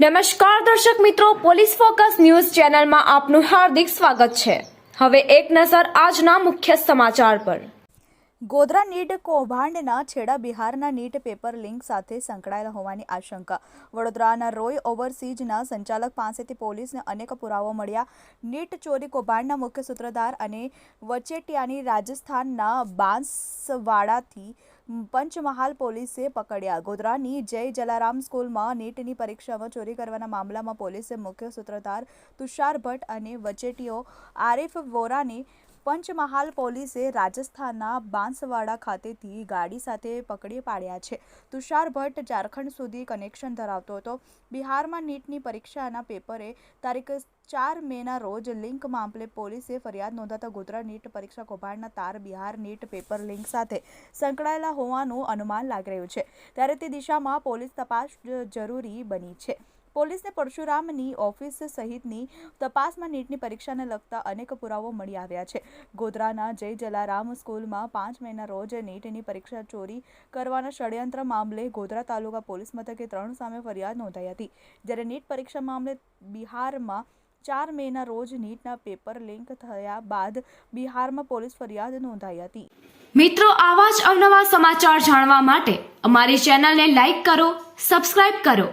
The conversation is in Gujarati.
નમસ્કાર દર્શક મિત્રો, પોલીસ ફોકસ ન્યૂઝ ચેનલમાં આપનું હાર્દિક સ્વાગત છે. હવે એક નજર આજના મુખ્ય સમાચાર પર. ગોધરા નીટ કૌભાંડના છેડા બિહારના નીટ પેપર લિંક સાથે સંકળાયેલા હોવાની આશંકા. વડોદરાના રોય ઓવરસીઝના સંચાલક પાસેથી પોલીસને અનેક પુરાવા મળ્યા. નીટ ચોરી કૌભાંડના મુખ્ય સૂત્રધાર અને વચેટિયાની રાજસ્થાનના બાંસવાડાથી પંચમહાલ પોલીસે પકડ્યા. ગોધરાની જય જલારામ સ્કૂલમાં નીટની પરીક્ષામાં ચોરી કરવાના મામલામાં પોલીસે મુખ્ય સૂત્રધાર તુષાર ભટ્ટ અને વચેટીઓ આરિફ વોરાને પંચમહાલ પોલીસે રાજસ્થાનના બાંસવાડા ખાતેથી ગાડી સાથે પકડી પાડ્યા છે. તુષાર ભટ્ટ ઝારખંડ સુધી કનેક્શન ધરાવતો હતો. બિહારમાં નીટની પરીક્ષાના પેપરે તારીખ ચાર મેના રોજ લિંક મામલે પોલીસે ફરિયાદ નોંધાતા ગોધરા નીટ પરીક્ષા કૌભાંડના તાર બિહાર નીટ પેપર લિંક સાથે સંકળાયેલા હોવાનું અનુમાન લાગી રહ્યું છે. ત્યારે તે દિશામાં પોલીસ તપાસ જરૂરી બની છે. પોલીસને પરશુરામની ઓફિસ સહિતની તપાસમાં નીટની પરીક્ષાને લગતા અનેક પુરાવો મળી આવ્યા છે. ગોધરાના જય જલારામ સ્કૂલમાં પાંચ મેના રોજ નીટની પરીક્ષા ચોરી કરવાના ષડયંત્ર મામલે ગોધરા તાલુકા પોલીસ મથકે ત્રણ સામે ફરિયાદ નોંધાઈ હતી. જ્યારે નીટ પરીક્ષા મામલે બિહારમાં ચાર મેના રોજ નીટના પેપર લિંક થયા બાદ બિહારમાં પોલીસ ફરિયાદ નોંધાઈ હતી. મિત્રો, આવા જ અવનવા સમાચાર જાણવા માટે અમારી ચેનલને લાઈક કરો, સબસ્ક્રાઇબ કરો.